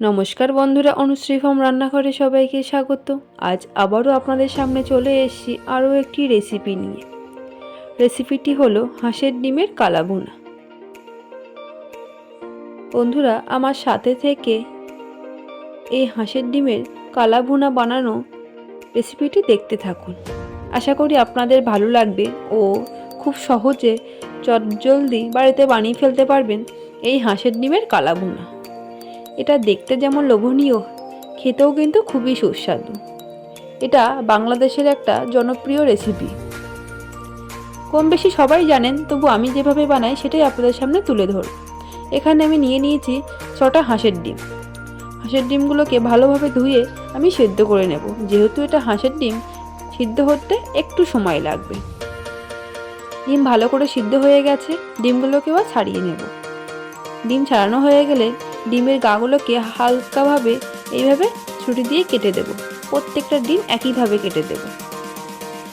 নমস্কার বন্ধুরা, অনুশ্রী ফর্ম রান্নাঘরে সবাইকে স্বাগত। আজ আবারও আপনাদের সামনে চলে এসেছি আরও একটি রেসিপি নিয়ে। রেসিপিটি হলো হাঁসের ডিমের কালাভুনা। বন্ধুরা, আমার সাথে থেকে এই হাঁসের ডিমের কালাভুনা বানানো রেসিপিটি দেখতে থাকুন। আশা করি আপনাদের ভালো লাগবে ও খুব সহজে চটজলদি বাড়িতে বানিয়ে ফেলতে পারবেন এই হাঁসের ডিমের কালাভুনা। এটা দেখতে যেমন লোভনীয়, খেতেও কিন্তু খুবই সুস্বাদু। এটা বাংলাদেশের একটা জনপ্রিয় রেসিপি কম বেশি সবাই জানেন, তবু আমি যেভাবে বানাই সেটাই আপনাদের সামনে তুলে ধর এখানে আমি নিয়ে নিয়েছি ছটা হাঁসের ডিম। হাঁসের ডিমগুলোকে ভালোভাবে ধুয়ে আমি সেদ্ধ করে নেব। যেহেতু এটা হাঁসের ডিম, সিদ্ধ হতে একটু সময় লাগবে। ডিম ভালো করে সিদ্ধ হয়ে গেছে, ডিমগুলোকেও ছাড়িয়ে নেব। ডিম ছাড়ানো হয়ে গেলে ডিমের গাগুলোকে হালকাভাবে এইভাবে ছুরি দিয়ে কেটে দেব। প্রত্যেকটা ডিম একইভাবে কেটে দেব।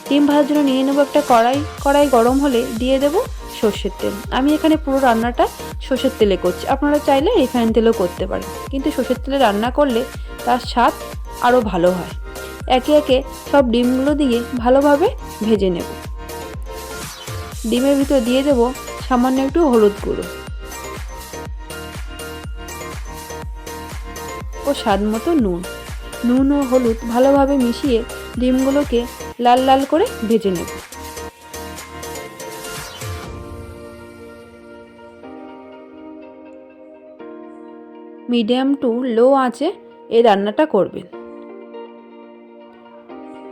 ডিম ভাজার জন্য নিয়ে নেব একটা কড়াই। কড়াই গরম হলে দিয়ে দেব সর্ষের তেল। আমি এখানে পুরো রান্নাটা সর্ষের তেলে করছি। আপনারা চাইলে রিফাইন তেলেও করতে পারেন। কিন্তু সর্ষের তেলে রান্না করলে তার স্বাদ আরও ভালো হয়। একে একে সব ডিমগুলো দিয়ে ভালোভাবে ভেজে নেব। ডিমের ভিতর দিয়ে দেব সামান্য একটু হলুদ গুঁড়ো। স্বাদ মতো নুন। নুন ও হলুদ ভালোভাবে মিশিয়ে ডিমগুলোকে লাল লাল করে ভেজে নেব। মিডিয়াম টু লো আঁচে এই রান্নাটা করবেন।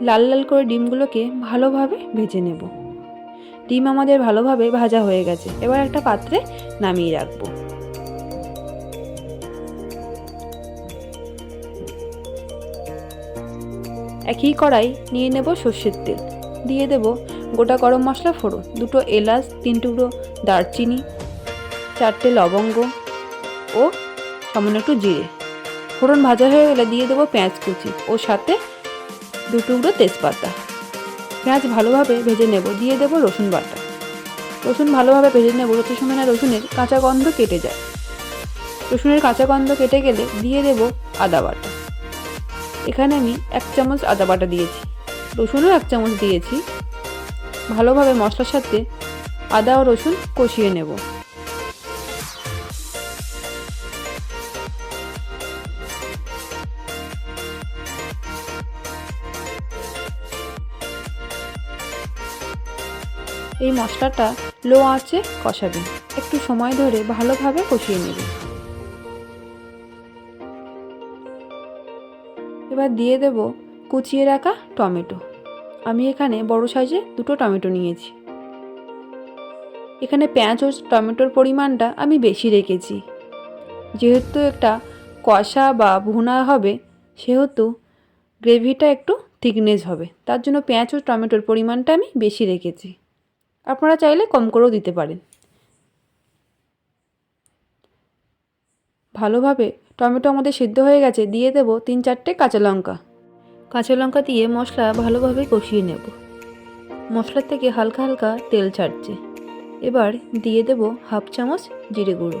লাল লাল করে ডিমগুলোকে ভালোভাবে ভেজে নেব। ডিম আমাদের ভালোভাবে ভাজা হয়ে গেছে। এবার একটা পাত্রে নামিয়ে রাখব। একই কড়াই নিয়ে নেব সর্ষের তেল। দিয়ে দেব গোটা গরম মশলা ফোড়ন, দুটো এলাচ, তিন টুকরো দারচিনি, চারটে লবঙ্গ ও সামান্য একটু জিরে। ফোড়ন ভাজা হয়ে গেলে দিয়ে দেবো পেঁয়াজ কুচি ও সাথে দু টুকরো তেজপাতা। পেঁয়াজ ভালোভাবে ভেজে নেব, দিয়ে দেবো রসুন বাটা। রসুন ভালোভাবে ভেজে নেব যত সময় না রসুনের কাঁচা গন্ধ কেটে যায়। রসুনের কাঁচা গন্ধ কেটে গেলে দিয়ে দেব আদা বাটা। এখানে আমি এক চামচ আদা বাটা দিয়েছি। রসুনও এক চামচ দিয়েছি। ভালোভাবে মশলার সাথে আদা ও রসুন কষিয়ে নেব। এই মশলাটা লো আঁচে কষাবেন। একটু সময় ধরে ভালোভাবে কষিয়ে নেবেন। এবার দিয়ে দেব কুচিয়ে রাখা টমেটো। আমি এখানে বড় সাইজে দুটো টমেটো নিয়েছি। এখানে পেঁয়াজ ও টমেটোর পরিমাণটা আমি বেশি রেখেছি। যেহেতু একটা কষা বা ভুনা হবে, সেহেতু গ্রেভিটা একটু থিকনেস হবে। তার জন্য পেঁয়াজ ও টমেটোর পরিমাণটা আমি বেশি রেখেছি। আপনারা চাইলে কম করেও দিতে পারেন। ভালোভাবে টমেটো আমাদের সিদ্ধ হয়ে গেছে, দিয়ে দেব তিন চারটে কাঁচা লঙ্কা। কাঁচা লঙ্কা দিয়ে মশলা ভালোভাবে কষিয়ে নেব। মশলার থেকে হালকা হালকা তেল ছাড়ছে। এবার দিয়ে দেব হাফ চামচ জিরে গুঁড়ো।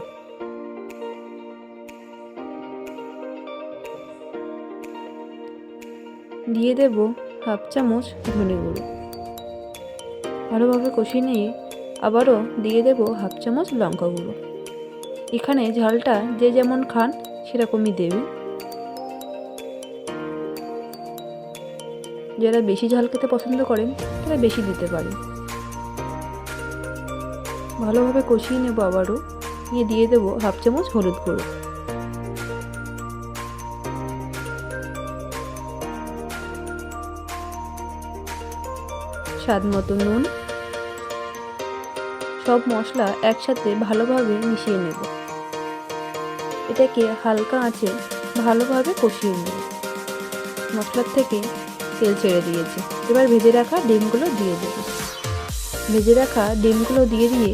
দিয়ে দেব হাফ চামচ ধনে গুঁড়ো। ভালোভাবে কষিয়ে নিয়ে আবারও দিয়ে দেব হাফ চামচ লঙ্কা গুঁড়ো। এখানে ঝালটা যে যেমন খান সেরকমই দেবে। যারা বেশি ঝাল খেতে পছন্দ করেন, তারা বেশি দিতে পারেন। ভালোভাবে কষিয়ে নেব আবারও। নিয়ে দিয়ে দেবো হাফ চামচ হলুদ গুঁড়ো। স্বাদ মতো নুন। সব মশলা একসাথে ভালোভাবে মিশিয়ে নেব। এটাকে হালকা আঁচে ভালোভাবে কষিয়ে নেব মশলার থেকে তেল ছেড়ে দিয়েছে। এবার ভেজে রাখা ডিমগুলো দিয়ে দেব। ভেজে রাখা ডিমগুলো দিয়ে দিয়ে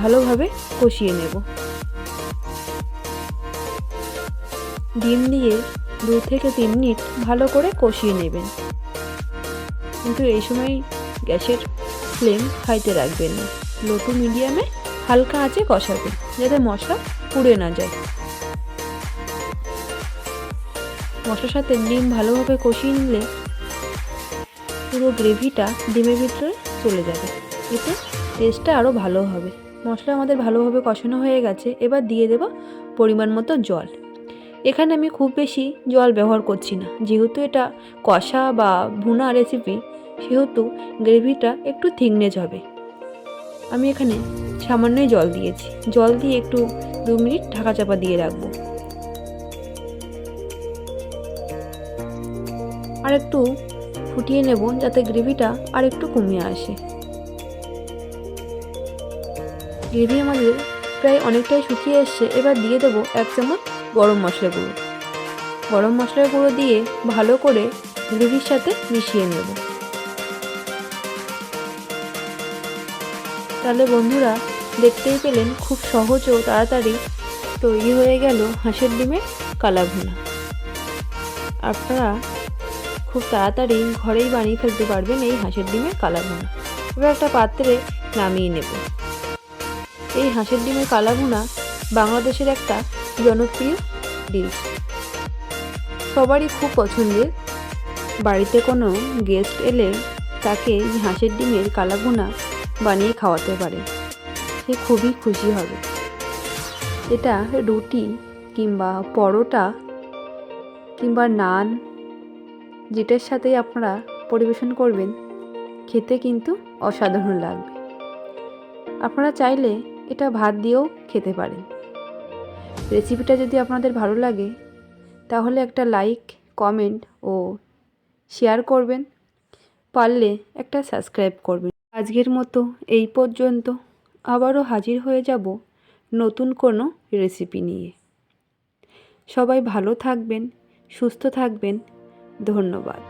ভালোভাবে কষিয়ে নেব। ডিম দিয়ে দু থেকে তিন মিনিট ভালো করে কষিয়ে নেবেন। কিন্তু এই সময় গ্যাসের ফ্লেম হাইতে রাখবেন না। লো টু মিডিয়ামে হালকা আঁচে কষাবেন, যাতে মশলা পুড়ে না যায়। মশলার সাথে ডিম ভালোভাবে কষিয়ে নিলে পুরো গ্রেভিটা ডিমের ভিতরে চলে যাবে। এতে টেস্টটা আরও ভালো হবে। মশলা আমাদের ভালোভাবে কষানো হয়ে গেছে। এবার দিয়ে দেব পরিমাণ মতো জল। এখানে আমি খুব বেশি জল ব্যবহার করছি না। যেহেতু এটা কষা বা ভুনা রেসিপি সেহেতু গ্রেভিটা একটু থিকনেস হবে। আমি এখানে সামান্যই জল দিয়েছি। জল দিয়ে একটু দু মিনিট ঢাকা চাপা দিয়ে রাখব। আর একটু ফুটিয়ে নেব যাতে গ্রেভিটা আর একটু কমিয়ে আসে। গ্রেভি আমাদের প্রায় অনেকটাই শুকিয়ে এসছে। এবার দিয়ে দেবো এক চামচ গরম মশলা গুঁড়ো। গরম মশলার গুঁড়ো দিয়ে ভালো করে গ্রেভির সাথে মিশিয়ে নেব। তাহলে বন্ধুরা দেখতেই পেলেন খুব সহজ ও তাড়াতাড়ি তৈরি হয়ে গেল হাঁসের ডিমের কালাভুনা। আপনারা খুব তাড়াতাড়ি ঘরেই বানিয়ে ফেলতে পারবেন এই হাঁসের ডিমের কালাভুনা। এবার একটা পাত্রে নামিয়ে নেব। এই হাঁসের ডিমের কালাভুনা বাংলাদেশের একটা জনপ্রিয় ডিশ। সবারই খুব পছন্দের। বাড়িতে কোনো গেস্ট এলে তাকে হাঁসের ডিমের কালাভুনা বানিয়ে খাওয়াতে পারে। সে খুবই খুশি হবে। এটা রুটি কিংবা পরোটা কিংবা নান, যেটার সাথেই আপনারা পরিবেশন করবেন, খেতে কিন্তু অসাধারণ লাগবে। আপনারা চাইলে এটা ভাত দিয়েও খেতে পারেন। রেসিপিটা যদি আপনাদের ভালো লাগে, তাহলে একটা লাইক, কমেন্ট ও শেয়ার করবেন। পারলে একটা সাবস্ক্রাইব করবেন। আজকের মতো এই পর্যন্ত। আবারও হাজির হয়ে যাব নতুন কোনো রেসিপি নিয়ে। সবাই ভালো থাকবেন সুস্থ থাকবেন। ধন্যবাদ।